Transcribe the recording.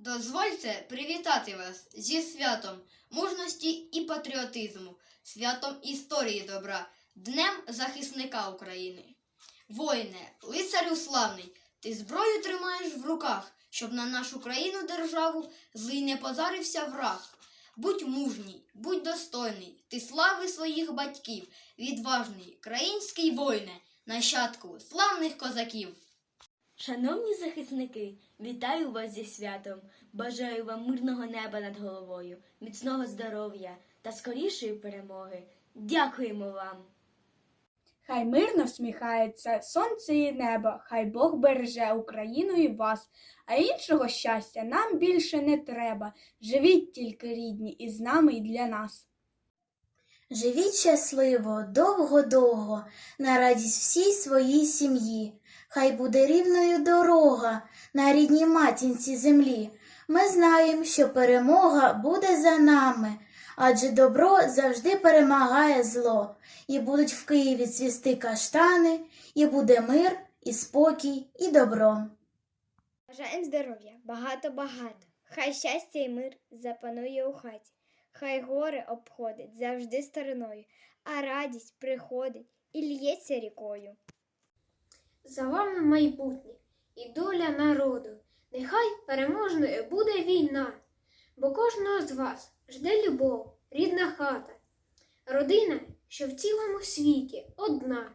Дозвольте привітати вас зі святом мужності і патріотизму, святом історії добра, Днем захисника України. Воїне, лицарю славний, ти зброю тримаєш в руках, щоб на нашу країну державу злий не позарився враг. Будь мужній, будь достойний, ти слави своїх батьків, відважний, країнський воїне, нащадку славних козаків. Шановні захисники, вітаю вас зі святом. Бажаю вам мирного неба над головою, міцного здоров'я та скорішої перемоги. Дякуємо вам! Хай мирно всміхається сонце і небо, хай Бог береже Україну і вас, а іншого щастя нам більше не треба. Живіть тільки рідні і з нами, і для нас. Живіть щасливо, довго-довго, на радість всій своїй сім'ї. Хай буде рівною дорога на рідній матінці землі. Ми знаємо, що перемога буде за нами, адже добро завжди перемагає зло, і будуть в Києві цвісти каштани, і буде мир, і спокій, і добро. Бажаємо здоров'я, багато-багато. Хай щастя і мир запанує у хаті. Хай горе обходить завжди стороною, а радість приходить і лється рікою. За вами майбутнє і доля народу. Нехай переможною буде війна, бо кожного з вас жде любов, рідна хата, родина, що в цілому світі одна.